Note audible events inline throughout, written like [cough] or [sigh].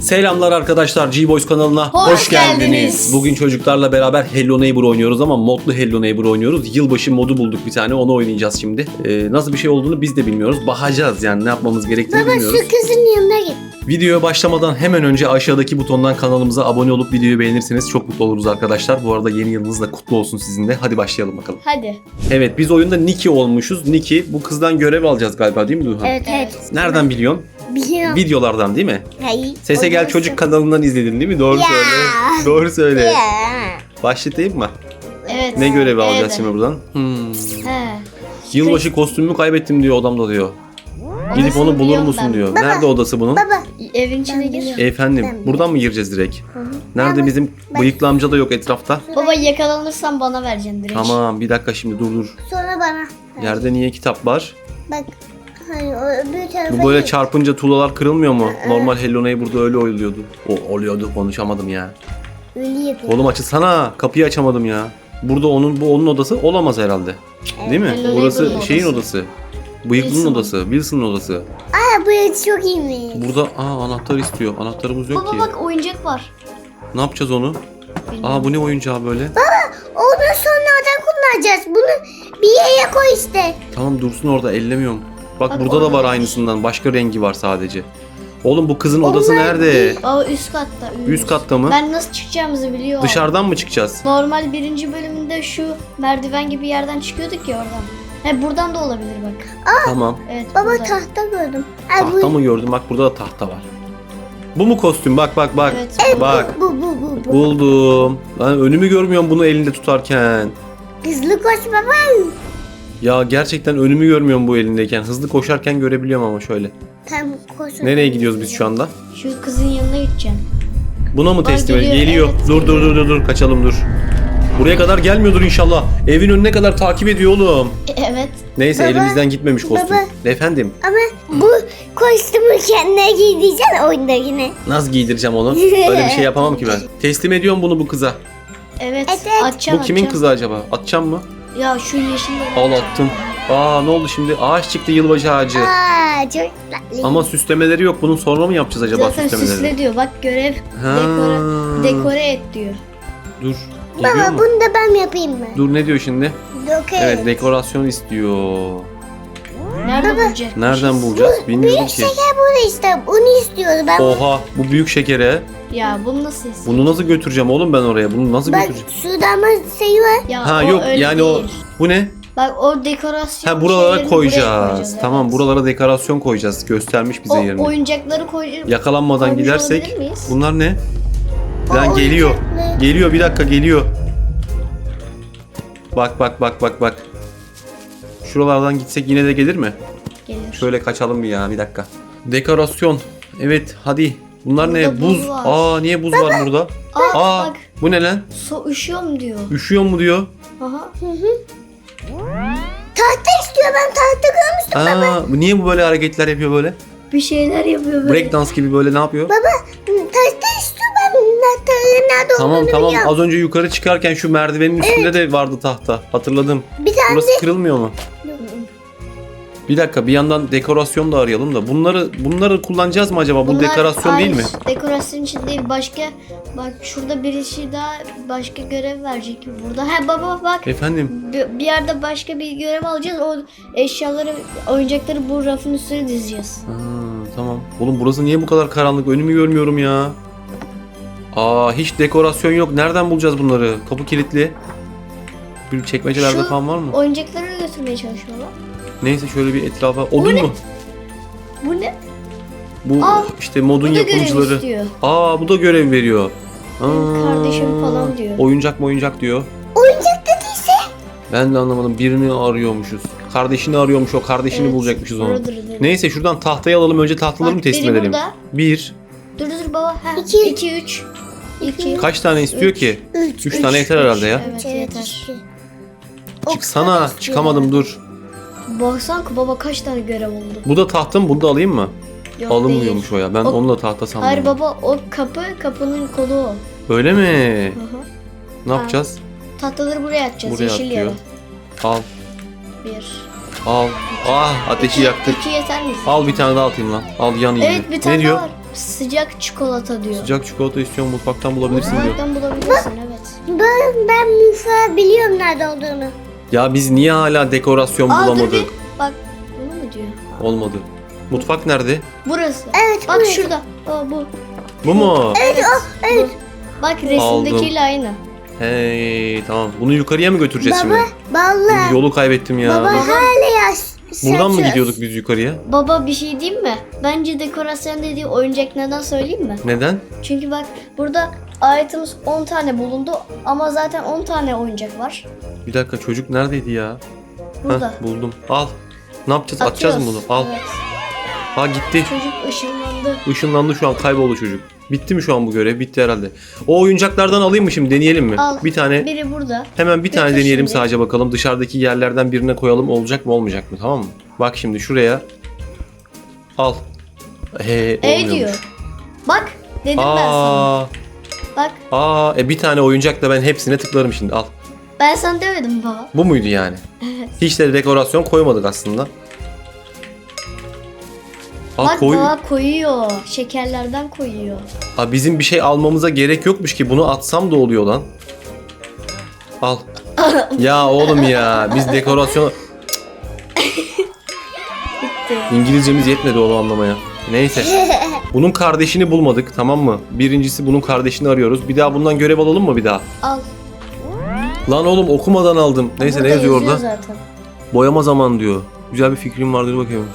Selamlar arkadaşlar G-Boys kanalına Hoş geldiniz. Bugün çocuklarla beraber Hello Neighbor oynuyoruz ama modlu Hello Neighbor oynuyoruz. Yılbaşı modu bulduk bir tane onu oynayacağız şimdi. Ee, nasıl bir şey olduğunu biz de bilmiyoruz. Bakacağız yani ne yapmamız gerektiğini Baba bilmiyoruz. şu kızın yanına git. Videoya başlamadan hemen önce aşağıdaki butondan kanalımıza abone olup videoyu beğenirseniz çok mutlu oluruz arkadaşlar. Bu arada yeni yılınız da kutlu olsun sizin de. Hadi başlayalım bakalım. Hadi. Evet biz oyunda Niki olmuşuz. Niki bu kızdan görev alacağız galiba değil mi Duhan? Evet evet. Nereden biliyorsun? Biliyorum. Videolardan değil mi? Hayır. Sese Gel Odası. Çocuk kanalından izledin değil mi? Doğru Ya. söyle. Doğru söyle. Ya. Başlatayım mı? Evet. Ne görevi alacağız şimdi buradan? Hmm. He. Yılbaşı kostümümü kaybettim diyor odamda diyor. Gidip Odasını onu bulur biliyorum musun ben. diyor. Baba. Nerede odası bunun? Baba. Evin içine gir. Efendim Ben buradan mı gireceğiz direkt? Nerede bizim bıyıklı amca da yok etrafta. Baba yakalanırsan bana vereceksin direkt. Tamam bir dakika şimdi dur dur. Sonra bana. Yerde niye kitap var? Bak. Hayır o öbür tarafa Bu böyle çarpınca tuğlalar kırılmıyor mu? Normal Hello Neighbor'da öyle oluyordu. O oluyordu konuşamadım ya. Öyle yapıyor. Oğlum açılsana kapıyı açamadım ya. Burada onun bu onun odası olamaz herhalde. Değil mi? Hello Burası Neighbor'ın şeyin odası. odası. Bıyıklının Wilson'ın. odası, Wilson'ın odası. Aa bu ev çok iyiymiş. Burada aa anahtar istiyor. Anahtarımız yok Baba ki. bak oyuncak var. Ne yapacağız onu? Aa bu ne oyuncağı böyle? Ondan sonradan kullanacağız. Bunu bir yere koy işte. Tamam dursun orada ellemiyorum. Bak, Bak burada da var aynısından. Başka rengi var sadece. Oğlum bu kızın odası Onlar nerede? Baba üst katta. Üst katta mı? Ben nasıl çıkacağımızı biliyorum. Dışarıdan mı çıkacağız? Normal birinci bölümünde şu merdiven gibi yerden çıkıyorduk ya oradan. He buradan da olabilir bak. Tamam. Evet Baba burada. tahta gördüm. Ay, Tahta bu, mı gördüm? Bak burada da tahta var. Bu mu kostüm? Bak bak bak. Evet. Bak. Bu bu bu bu. Buldum. Ben önümü görmüyorum bunu elinde tutarken. Hızlı koş baba. Ya gerçekten önümü görmüyorum bu elindeyken. Hızlı koşarken görebiliyorum ama şöyle. Tamam koş. Nereye gidiyoruz biz şu anda? Şu kızın yanına gideceğim. Buna mı teslim geliyor, Geliyor. evet, dur dur dur dur dur kaçalım dur. Buraya kadar gelmiyordur inşallah. Evin önüne kadar takip ediyor oğlum. E, Evet. Neyse Baba, elimizden gitmemiş kostüm. baba. Efendim Ama bu kostümü kendine giydiysen oyunda yine. nasıl giydireceğim onu? [laughs] Böyle bir şey yapamam ki ben. Teslim ediyorum bunu bu kıza. Evet. Evet. Atacağım bu kimin atacağım. kızı acaba? Atacağım mı? Ya şu yeşil. Al attım. Aa ne oldu şimdi? Ağaç çıktı yılbaşı ağacı. Aa çok tatlı. Ama süslemeleri yok. Bunun sonra mı yapacağız acaba Zaten süslemeleri? süsle diyor. Bak görev Ha. dekore, dekore et diyor. Dur. Geliyor Baba mu? bunu da ben yapayım mı? Dur ne diyor şimdi? Okey. Evet dekorasyon istiyor. Nerede bulacak? Nereden bulacağız? Bilmiyorum Büyük ki. şeker burada işte. Bunu istiyoruz. Ben Oha bu büyük şekere. Ya bunu nasıl yesin? Bunu nasıl götüreceğim oğlum ben oraya? Bunu nasıl Bak götüreceğim? şurada ama şey var. Ya Ha o yok öyle yani o değil. bu ne? Bak o dekorasyon Ha buralara şeylerini buraya koyacağız. Tamam evet. buralara dekorasyon koyacağız. Göstermiş bize O yerini. oyuncakları koyacağız. Yakalanmadan koymuş gidersek. olabilir miyiz? Bunlar ne? Lan geliyor. oyuncaklı. Geliyor bir dakika geliyor. Bak bak bak bak bak. Şuralardan gitsek yine de gelir mi? Gelir. Şöyle kaçalım bir ya bir dakika. Dekorasyon. Evet hadi. Bunlar ne? Burada buz Buz. var. Aa niye buz var burada? Aa, Aa bak bu ne lan? so üşüyorum diyor. Üşüyor mu diyor. Aha. Tahta istiyor ben tahta görmüştüm. Aa bu niye bu böyle hareketler yapıyor böyle? Bir şeyler yapıyor böyle. Break dance gibi böyle ne yapıyor? Baba tahta istiyor ben tahtanın nerede Tamam olduğunu tamam biliyorum. az önce yukarı çıkarken şu merdivenin üstünde de vardı tahta. Hatırladım. Bir tane Burası de kırılmıyor mu? Bir dakika bir yandan dekorasyon da arayalım da. Bunları bunları kullanacağız mı acaba? Bu Bunlar dekorasyon değil mi? Dekorasyon için değil başka bak şurada birisi daha başka görev verecek burada. Ha baba bak Efendim. bir bir yerde başka bir görev alacağız. O eşyaları, oyuncakları bu rafın üstüne dizeceğiz. Ha, tamam. Oğlum burası niye bu kadar karanlık? Önümü görmüyorum ya. Aa hiç dekorasyon yok. Nereden bulacağız bunları? Kapı kilitli. Bir çekmecelerde Şu falan var mı? Oyuncakları götürmeye çalışıyorlar. Neyse şöyle bir etrafa. Odun ne? mu? Bu ne? Bu Aa, işte modun Bu da görev yapımcıları. istiyor. Aa bu da görev veriyor. Aa, kardeşim falan diyor. Oyuncak mı oyuncak diyor. oyuncak dediyse Ben de anlamadım. Birini arıyormuşuz. Kardeşini arıyormuş o. Kardeşini Evet, bulacakmışız onu. oradır dedi. Neyse şuradan tahtayı alalım. Önce tahtaları Bak, mı teslim biri edelim? burada. Bir. Dur dur baba. Ha, İki. 2 3 2 Kaç tane istiyor Üç. ki? üç. Üç tane yeter herhalde ya. Evet, yeter. Çıksana. Çıkamadım dur. Baksana ki baba kaç tane görev oldu. Bu da tahta mı? Bunu da alayım mı? Yok, Alınmıyormuş değil. o ya. Ben O- onu da tahta sandım. Hayır baba o kapı kapının kolu o. Öyle mi? Hı hı. Ne yapacağız? Tahtaları buraya atacağız Buraya yeşil atıyor. yere. Al. Bir. Al. Ah ateşi yaktık. İki yeter mi? Al bir tane daha atayım lan. Al yan iyi. Evet bir tane ne diyor? daha var. sıcak çikolata diyor. Sıcak çikolata istiyorum mutfaktan bulabilirsin diyor. Mutfaktan bulabilirsin evet. Ben, ben mutfağı biliyorum nerede olduğunu. Ya biz niye hala dekorasyon Aa dur bulamadık? bir. Bak bunu mu diyor? Olmadı. Mutfak nerede? Burası. Evet Bak burası. şurada. Aa bu. Bu mu? Evet o. Evet. Bu. Bak resimdekiyle aynı. Hey tamam. Bunu yukarıya mı götüreceğiz Baba şimdi? vallahi. Yolu kaybettim ya. Baba hala yaş. Buradan mı saçıyoruz. gidiyorduk biz yukarıya? Baba bir şey diyeyim mi? Bence dekorasyon dediği oyuncak neden söyleyeyim mi? Neden? Çünkü bak burada items 10 tane bulundu ama zaten 10 tane oyuncak var. Bir dakika çocuk neredeydi ya? Burada. Heh, buldum. Al. Ne yapacağız? Atacağız mı bunu? Al. Evet. Ha gitti. Çocuk ışınlandı. Işınlandı şu an kayboldu çocuk. Bitti mi şu an bu görev? Bitti herhalde. O oyuncaklardan alayım mı şimdi? Deneyelim mi? Al. Bir tane Biri burada. hemen bir tane Götür deneyelim şimdi. sadece bakalım. Dışarıdaki yerlerden birine koyalım olacak mı olmayacak mı? Tamam mı? Bak şimdi şuraya. Al. He, E olmuyormuş. diyor. Bak dedim ben sana. Bak aa, e bir tane oyuncakla ben hepsine tıklarım şimdi. Al. ben sana demedim baba. Bu muydu yani? Hiç de dekorasyon koymadık aslında. Aa, Bak koy. baba koyuyor. Şekerlerden koyuyor. Aa, bizim bir şey almamıza gerek yokmuş ki. Bunu atsam da oluyor lan. Al. [laughs] ya oğlum ya. Biz dekorasyon... [laughs] Bitti. İngilizcemiz yetmedi onu anlamaya. Neyse. [laughs] Bunun kardeşini bulmadık tamam mı? Birincisi bunun kardeşini arıyoruz. Bir daha bundan görev alalım mı bir daha? Al. Lan oğlum okumadan aldım. Neyse Burada ne yazıyor orada? zaten. Boyama zaman diyor. Güzel bir fikrim var dur bakayım.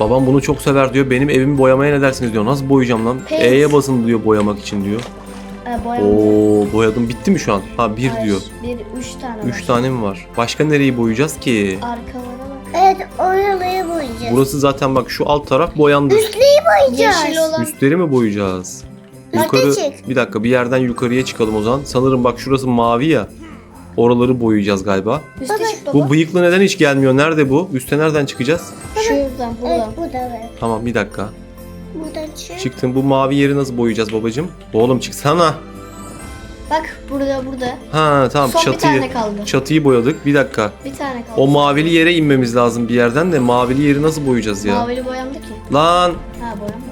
Babam bunu çok sever diyor. Benim evimi boyamaya ne dersiniz diyor. Nasıl boyayacağım lan? E'ye basın diyor boyamak için diyor. E. Oo boyadım. Bitti mi şu an? Ha bir Hayır, diyor. Bir, üç tane Üç var. tane mi var? Başka nereyi boyayacağız ki? Bak. Evet oraları boyayacağız. Burası zaten bak şu alt taraf boyandı. boyayacağız. Yeşil olan. Üstleri mi boyayacağız? Üste Yukarı çık. bir dakika bir yerden yukarıya çıkalım o zaman. Sanırım bak şurası mavi ya. Oraları boyayacağız galiba. Üste çık baba. Bu bıyıklı neden hiç gelmiyor? Nerede bu? Üste nereden çıkacağız? Şuradan Evet buradan. burada evet. Tamam bir dakika. Buradan çık. Çıktım. Bu mavi yeri nasıl boyayacağız babacığım? Oğlum çıksana. Bak burada burada. Ha tamam Son bir çatıyı. tane kaldı. Çatıyı boyadık. Bir dakika. Bir tane kaldı. O mavili yere inmemiz lazım bir yerden de mavili yeri nasıl boyayacağız ya? Mavili boyandı ki. Lan Ha boyandı.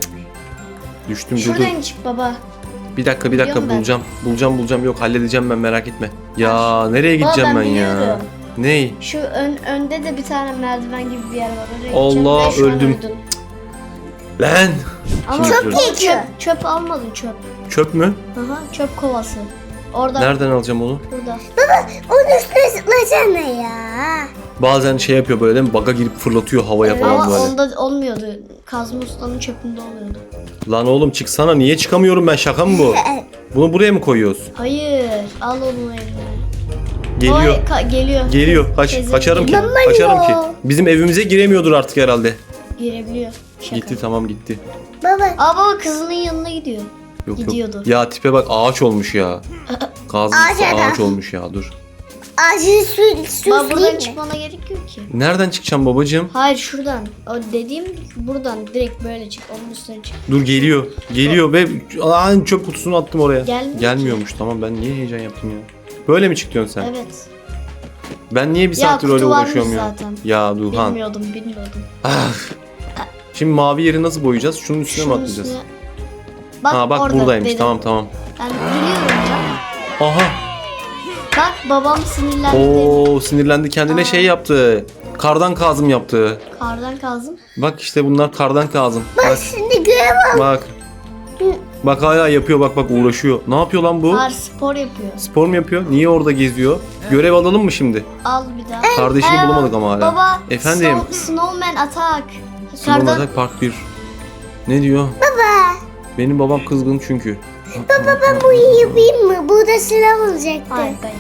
düştüm dur dur. Şuradan çık baba. Bir dakika bir dakika Biliyorum ben. bulacağım. Bulacağım bulacağım yok halledeceğim ben merak etme. Ya nereye gideceğim ben ben ya? biliyorum. Ney? Şu ön, önde de bir tane merdiven gibi bir yer var. Oraya Allah, gideceğim ve şu an öldüm. öldüm. Lan! Ama geçiyor. çöp, çöp almadın çöp. Çöp mü? Aha çöp kovası. Orada. Nereden alacağım onu? Burada. Onun üstüne zıplasana ya. Bazen şey yapıyor böyle değil mi? Baga girip fırlatıyor havaya Evet, falan ama böyle. onda olmuyordu. Kazma ustanın çöpünde oluyordu. Lan oğlum çıksana niye çıkamıyorum ben şaka mı bu? [laughs] Bunu buraya mı koyuyoruz? Hayır. Al onu eline. Geliyor. Ay, ka- geliyor. Geliyor. Kaç, kaçarım ki. geliyor. Kaçarım ki. Bizim evimize giremiyordur artık herhalde. Girebiliyor. Şaka. Gitti tamam gitti. Baba Aa baba kızının yanına gidiyor. Yok Gidiyordu. yok. Ya tipe bak ağaç olmuş ya. Kazmış Ağaç ağaç olmuş ya dur. acı su, Baba buradan mi? çıkmana gerek yok ki. Nereden çıkacağım babacığım? Hayır şuradan. O dediğim buradan direkt böyle çık. Onun üstüne çık. Dur geliyor. Geliyor ve Aa, çöp kutusunu attım oraya. Gelmiyor Gelmiyormuş tamam ben niye heyecan yaptım ya. Böyle mi çıkıyorsun sen? Evet. Ben niye bir Ya, saattir öyle varmış uğraşıyorum ya? zaten. Ya Duhan. Bilmiyordum bilmiyordum. Ah. Şimdi mavi yeri nasıl boyayacağız? Şunun üstüne mi Şunun atlayacağız? üstüne- Bak, ha bak orada buradaymış dedim. tamam tamam. Ben biliyorum ya. Aha. Bak babam sinirlendi. Oo sinirlendi kendine Aa. şey yaptı. Kardan kazım yaptı. Kardan kazdım. Bak işte bunlar kardan kazım. Bak Şimdi görev al. bak. Bak hala yapıyor bak bak uğraşıyor. Ne yapıyor lan bu? Var spor yapıyor. Spor mu yapıyor? Niye orada geziyor? Görev alalım mı şimdi? Al bir daha. Kardeşini Ee, bulamadık ama hala. Baba. Efendim? Snow- snowman atak. Snowman. Attack Part 1. Ne diyor? Baba. Benim babam kızgın çünkü. Baba ben bu iyi yapayım mı? Burada silah olacaktı. Hayır ben.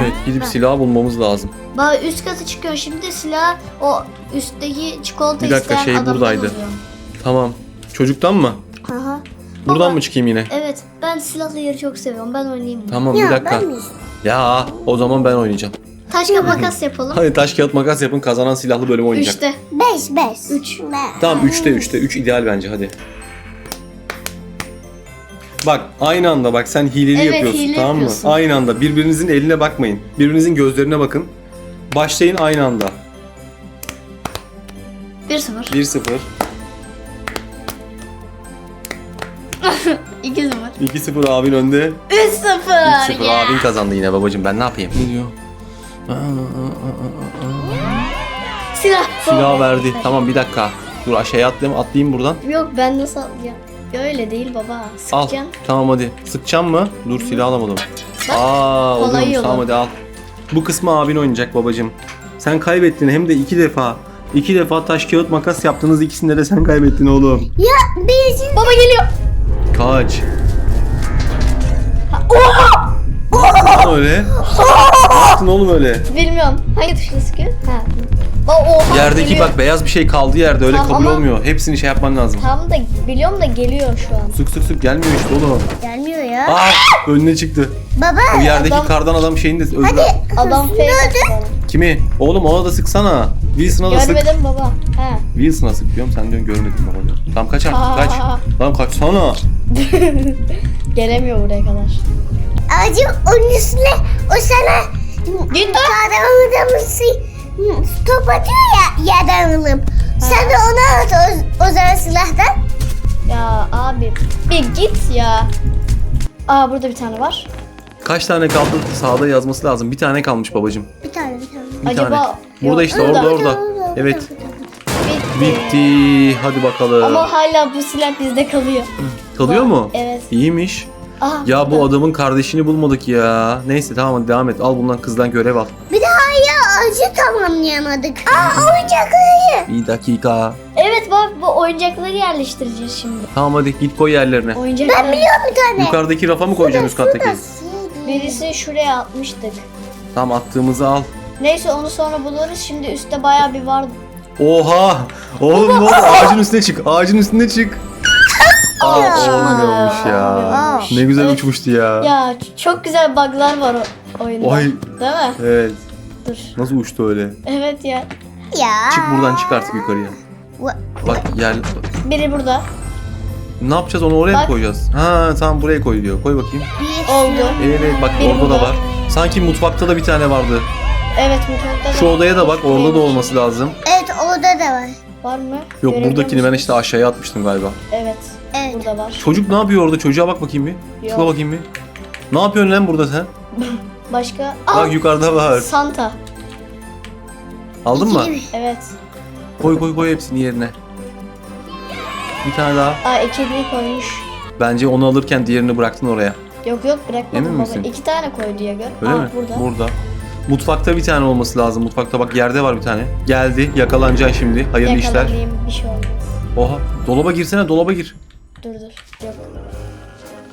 Evet gidip silah bulmamız lazım. Baba üst katı çıkıyor şimdi silah o üstteki çikolata Bir dakika, isteyen şey adamdan buradaydı. alıyor. Tamam. Çocuktan mı? Aha. Buradan Baba, mı çıkayım yine? Evet ben silahlı yeri çok seviyorum. Ben oynayayım. mı? Tamam bir dakika. ben mi? Ya o zaman ben oynayacağım. Taş kağıt makas [laughs] yapalım. Hadi taş kağıt makas yapın kazanan silahlı bölüm oynayacak. Üçte. Beş beş. Üç. Ben. Tamam 3'te 3'te 3 ideal bence hadi. Bak aynı anda bak sen hileli Evet, yapıyorsun hile tamam mı? yapıyorsun. Aynı anda birbirinizin eline bakmayın. Birbirinizin gözlerine bakın. Başlayın aynı anda. 1-0. 1-0. 2-0. 2-0 abin önde. 3-0. 3-0 ya. abin kazandı yine babacım ben ne yapayım? Ne diyor? Silah. Silah verdi. Tamam bir dakika. Dur aşağıya atlayayım, atlayayım buradan. Yok ben nasıl atlayacağım? Öyle değil baba. Al. Sıkacaksın. Tamam hadi. Sıkacağım mı? Dur silah alamadım. Bak, Aa kolay oluyormuş. yolu. Tamam hadi al. Bu kısmı abin oynayacak babacım. Sen kaybettin hem de iki defa. İki defa taş kağıt makas yaptınız ikisinde de sen kaybettin oğlum. Ya birisi Baba geliyor. Kaç. Ne yaptın öyle? ne yaptın oğlum öyle? Bilmiyorum. Hangi tuşla sıkıyor? Ha. Oha, Yerdeki geliyor. bak beyaz bir şey kaldı yerde öyle Tamam kabul ama- olmuyor. Hepsini şey yapman lazım. Tam da biliyorum da geliyor şu an. Sık sık sık gelmiyor işte oğlum. gelmiyor ya. Aa önüne çıktı. Baba O yerdeki Adam- kardan adam şeyini de öldür. Adam fake attı. Kimi? Oğlum ona da sıksana. Wilson'a da sık. Görmedim baba. He. Wilson'a sık diyorum sen diyorsun görmedim baba diyor. Tamam kaç artık kaç. Aa. Tamam kaçsana. [laughs] Gelemiyor buraya kadar. Acım onun üstüne o sana. Kadın adamısı top atıyor ya yerden alıp. Sen de ona at o, o zaman silahtan. Ya abi bir git ya. Aa burada bir tane var. Kaç tane kaldı sağda yazması lazım. Bir tane kalmış babacım. Bir tane bir tane. Bir Acaba- tane. Burada Yok, işte orada. orada orada. Orada, Evet. Bitti. Bitti. Hadi bakalım. Ama hala bu silah bizde kalıyor. Kalıyor mu? Evet. İyiymiş. Aha, Ya bu adamın kardeşini bulmadık ya. Neyse tamam hadi devam et. Al bundan kızdan görev al. Bir daha ya acı tamamlayamadık. Aa oyuncakları. Bir dakika. Evet bak bu oyuncakları yerleştireceğiz şimdi. Tamam hadi git koy yerlerine. Oyuncakları. Biliyorum bir tane. Yukarıdaki rafa mı koyacaksın üst kattaki? Birisi şuraya atmıştık. Tamam attığımızı al. Neyse onu sonra buluruz. Şimdi üstte bayağı bir var. Oha! Oğlum ne oldu? Ağacın üstüne çık. Ağacın üstüne çık. Aa, olmuyormuş ya. Aa. Ne güzel Evet. uçmuştu ya. Ya ç- çok güzel bug'lar var o oyunda. Ay Değil mi? evet. Dur. Nasıl uçtu öyle? Evet ya. Ya. Çık buradan çık artık yukarıya. Bak yer... Biri burada. Ne yapacağız onu oraya mı Bak. koyacağız? Ha tamam buraya koy diyor. Koy bakayım. Bir Oldu. Evet bak Biri orada da burada. var. Sanki mutfakta da bir tane vardı. Evet mutfakta da. Şu odaya da bak orada da olması lazım. Evet orada da var. Var mı? Yok Görebiliyor buradakini ben musunuz? işte aşağıya atmıştım galiba. Evet. Burada var. Çocuk ne yapıyor orada? Çocuğa bak bakayım bir. Yok. Şuna bakayım bir. Ne yapıyorsun lan burada sen? [laughs] Başka? Bak Aa, yukarıda var. Santa. Aldın mı? Evet. Koy koy koy hepsini yerine. Bir tane daha. Aa ikiliyi koymuş. Bence onu alırken diğerini bıraktın oraya. Yok yok bırakmadım Emin baba. misin? İki tane koy diye gör. Öyle Aa, mi? Burada. Mutfakta bir tane olması lazım. Mutfakta bak yerde var bir tane. Geldi. Yakalanacaksın şimdi. Hayırlı işler. Yakalanayım bir şey olmaz. Oha. Dolaba girsene dolaba gir. Dur dur. Yok.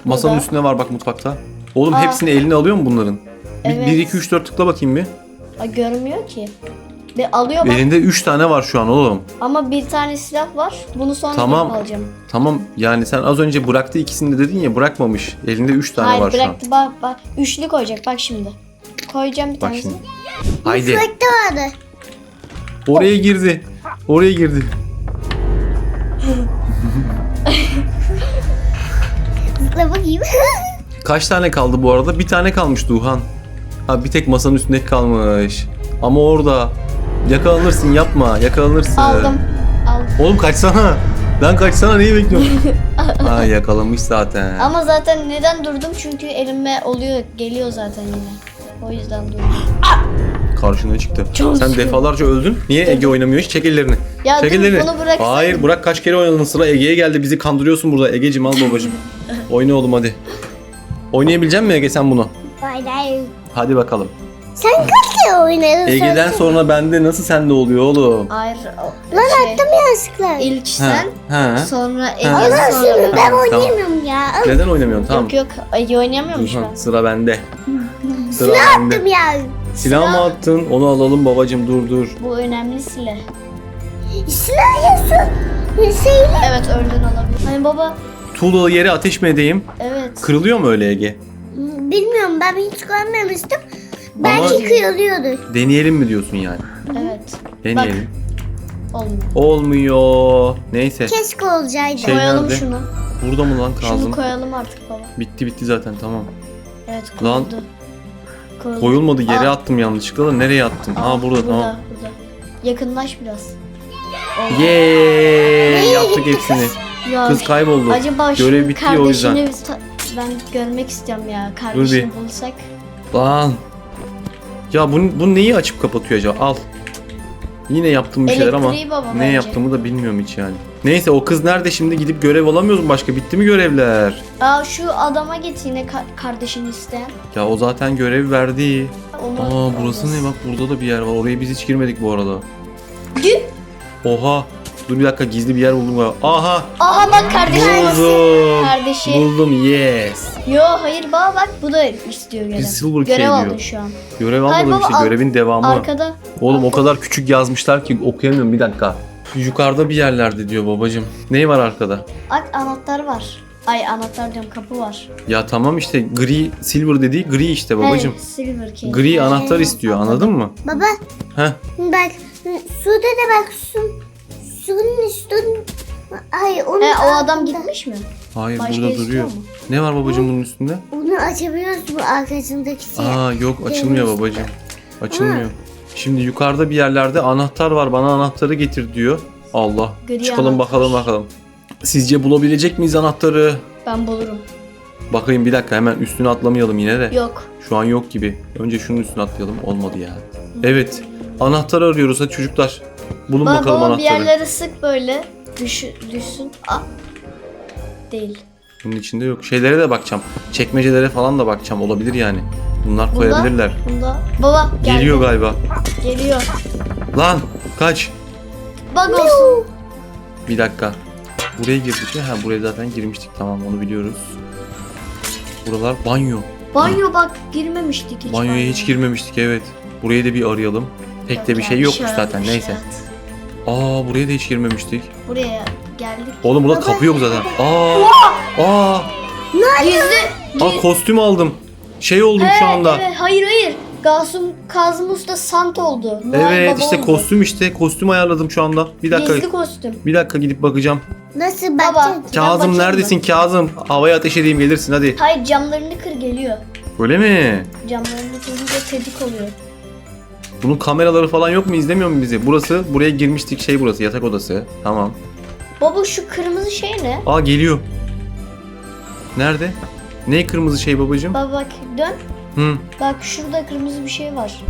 Masanın Burada. üstüne var bak mutfakta. Oğlum Aa. hepsini eline alıyor mu bunların? Evet. 1 2 3 4 tıkla bakayım bir. Aa, görmüyor ki. De alıyor bak. Elinde 3 tane var şu an oğlum. Ama bir tane silah var. Bunu sonra Tamam. alacağım. Tamini yani sen az önce bıraktı ikisini de dedin ya bırakmamış. Elinde 3 tane Hayır var şu an. bıraktı bak bak. Üçlü koyacak bak şimdi. Koyacağım bir Bak tanesini. şimdi. Haydi. Mutfakta vardı. Oraya girdi. Oraya girdi. Zıpla bakayım. [laughs] Kaç tane kaldı bu arada? Bir tane kalmış Duhan. Ha bir tek masanın üstünde kalmış. Ama orada. Yakalanırsın yapma. Yakalanırsın. Aldım. Aldım. Oğlum kaçsana. Lan kaçsana neyi bekliyorsun? [laughs] ha yakalamış zaten. Ama zaten neden durdum? Çünkü elime oluyor, geliyor zaten yine. O yüzden durdum. Karşına çıktı. Çok Sen sıkı. defalarca öldün. Niye Ege oynamıyor hiç? Çek ellerini. Ya Çek dur, ellerini. bunu bıraksana. Hayır bırak kaç kere oynadın sıra Ege'ye geldi. Bizi kandırıyorsun burada. Ege'cim al babacım. [laughs] Oyna oğlum hadi. Oynayabilecek misin Ege sen bunu? Vay. Hadi bakalım. Sen kaç kere oynadın Ege'den sen? sonra bende nasıl sende oluyor oğlum? Hayır. o- Lan şey, attım yanlışlıkla. İlk sen, Ha. sonra Ege, Ha. Allah sonra ben. ben Tamam. oynayamıyorum ya. Neden oynamıyorsun? Tamam. Yok yok, Ege oynayamıyormuş Duhan, ben. sıra bende. Sıra bende. Attım ya. Silah mı attın? Onu alalım babacım dur dur. Bu önemli silah. Silah yası. Şeyle. Evet önden alabilir. Hani baba, Tuğlalı yere ateş mi edeyim? evet. Kırılıyor mu öyle Ege? Bilmiyorum ben hiç görmemiştim. Belki Ama- kırılıyordur. Deneyelim mi diyorsun yani? Evet. Deneyelim. Olmuyor. Olmuyor. Neyse. Keşke olacaktı. Şey koyalım nerede? şunu. Burada mı lan Şunu kazım? koyalım artık baba. Bitti bitti zaten tamam. Evet Lan. koyuldu. Koyuldu. Koyulmadı yere Aa. attım yanlışlıkla da nereye attım? Aa, Aa burada tamam. Burada. Yakınlaş biraz. Yeee yaptık hepsini. [laughs] Ya, Kız kayboldu. Acaba Görev bitti ya o yüzden. kardeşini ta- ben görmek istiyorum ya. Kardeşini bulsak. Lan. Ya bu, bu neyi açıp kapatıyor acaba? Al. Yine yaptığım bir şeyler ama Elektriği baba ne bence. yaptığımı da bilmiyorum hiç yani. Neyse o kız nerede şimdi gidip görev alamıyoruz mu başka? Bitti mi görevler? Aa şu adama git yine ka- kardeşini isteyen. Ya o zaten görev verdi. Onu Aa burası ne bak burada da bir yer var. Oraya biz hiç girmedik bu arada. Gü- Oha. Dur bir dakika gizli bir yer buldum galiba. Aha. Aha bak kardeşi. Buldum. Kardeşi. Buldum yes. Yo hayır baba bak bu da istiyor görev. Bir silver key görev diyor. aldın şu an. Görev Hayır almadım baba, işte al- görevin devamı. Arkada. Oğlum o kadar küçük yazmışlar ki okuyamıyorum bir dakika. Yukarıda bir yerlerde diyor babacım. Ney var arkada? Bak anahtar var. Ay anahtar diyorum kapı var. Ya tamam işte gri silver dediği gri işte babacım. He, silver key. Gri anahtar istiyor anladın mı? Baba Heh. bak suda da bak su. Ay onu He o adam gitmiş mi? Hayır Başka burada istiyor duruyor. mu? Ne var babacım bunun üstünde? Onu açabiliyoruz bu arkasındaki siyah. Aa yok açılmıyor Demiştim. babacım. Açılmıyor. Şimdi yukarıda bir yerlerde anahtar var. Bana anahtarı getir diyor. Allah. Gri Çıkalım anahtar. bakalım bakalım. Sizce bulabilecek miyiz anahtarı? Ben bulurum. Bakayım bir dakika hemen üstüne atlamayalım yine de. Yok. Şu an yok gibi. Önce şunun üstüne atlayalım. Olmadı ya. Evet. Anahtar arıyoruz hadi çocuklar. Bulun Baba, bakalım baba bir anahtarı. yerlere sık böyle. Düş, düşsün. Aa. Değil. Bunun içinde yok. Şeylere de bakacağım. Çekmecelere falan da bakacağım. Olabilir yani. Bunlar Bunda- koyabilirler. Bunda. Baba geldi. Geliyor galiba. Geliyor. Lan kaç. Bug olsun. Bir dakika. Buraya girdik mi? Ha buraya zaten girmiştik. Tamam onu biliyoruz. Buralar banyo. Banyo bak girmemiştik hiç. Banyoya banyoya. hiç girmemiştik evet. Burayı da bir arayalım. Pek de bir şey yani, yokmuş şöyle zaten neyse. şey. Aa buraya da hiç girmemiştik. Buraya geldik. Oğlum burada kapı yok zaten. Aa! Aa! Gizli. Aa kostüm aldım. Şey oldum He, şu anda. Evet, hayır hayır. Kasım Kazım Usta Sant oldu. Noel Evet Baba işte oldu. kostüm işte. Kostüm ayarladım şu anda. Bir dakika. Gizli kostüm. Bir dakika gidip bakacağım. Nasıl Baba. bakacaksın? Kazım bakayım neredesin Kazım? Havaya ateş edeyim gelirsin hadi. Hayır camlarını kır geliyor. Öyle mi? Camlarını kırınca tedik oluyor. Bunun kameraları falan yok mu? İzlemiyor mu bizi? Burası, buraya girmiştik şey burası. Yatak odası. Tamam. Baba şu kırmızı şey ne? Aa geliyor. Nerede? Ne kırmızı şey babacığım? Baba bak dön. Hı. Bak şurada kırmızı bir şey var.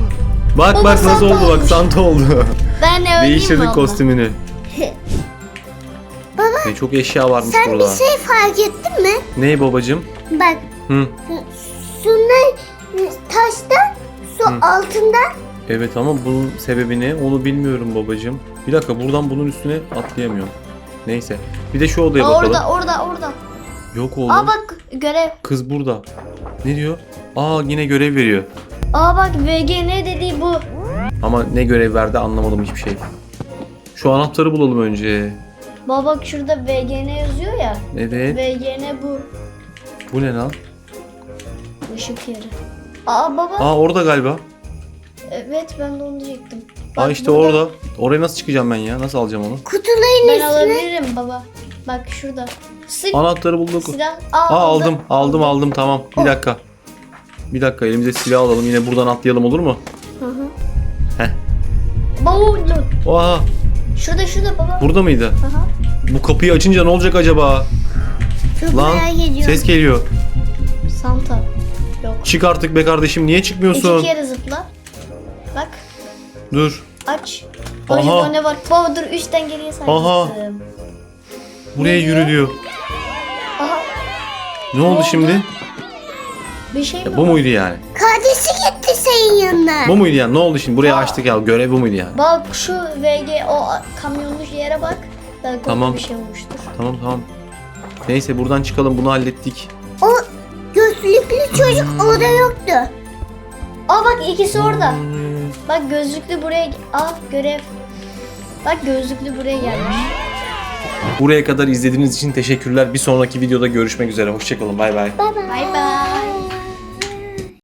[gasps] Bak Baba, bak nasıl Santa oldu bak olmuş. Santa [laughs] oldu. Ben öldüm Değiştirdik kostümünü. [laughs] Baba Ne çok eşya varmış sen burada. bir şey fark ettin mi? Ne babacığım? Bak Hı. şunlar taştan su Hı. altından Evet ama bunun sebebi ne? Onu bilmiyorum babacığım. Bir dakika buradan bunun üstüne atlayamıyorum. Neyse. Bir de şu odaya Aa, bakalım. orada orada orada. Yok oğlum. Aa bak görev. Kız burada. Ne diyor? Aa yine görev veriyor. Aa bak VGN dediği bu. Ama ne görev verdi anlamadım hiçbir şey. Şu anahtarı bulalım önce. Baba bak şurada VGN yazıyor ya. Evet. VGN bu. Bu ne lan? Işık yeri. Aa baba. Aa orada galiba. Evet ben de onu diyecektim. Aa Bak işte burada. orada. Oraya nasıl çıkacağım ben ya? Nasıl alacağım onu? kutuların Ben üstüne alabilirim baba. Bak şurada. Sık Anahtarı bulduk. silah. Aa, Aa aldım. Aldım aldım tamam. Bir dakika. Bir dakika elimize silah alalım. Yine buradan atlayalım olur mu? Hı hı. Heh. Baba dur. Oha. Şurada şurada baba. Burada mıydı? Aha. Bu kapıyı açınca ne olacak acaba? çok Lan merak ediyorum. ses geliyor. Santa. Yok. Çık artık be kardeşim. Niye çıkmıyorsun? İki kere zıpla. Bak Dur. aç. Aha. Ne var? Baba dur üçten geriye say. Aha. Buraya Ne yürü diyor. Aha. Ne oldu oldu? şimdi? Bir şey mi Ya, bu var? muydu yani? Kardeşi gitti senin yanına. Bu muydu yani? Ne oldu şimdi? Buraya Aa. açtık ya. Görev bu muydu yani? Bak şu VG o kamyonlu yere bak. Belki Tamam. tamam. bir şey olmuştur. Tamam tamam. Neyse buradan çıkalım. Bunu hallettik. O gözlüklü çocuk orada yoktu. Aa bak ikisi orada. Bak gözlüklü buraya Aa görev. Bak gözlüklü buraya gelmiş. Buraya kadar izlediğiniz için teşekkürler. Bir sonraki videoda görüşmek üzere. Hoşçakalın. Bay bay. Bay bay.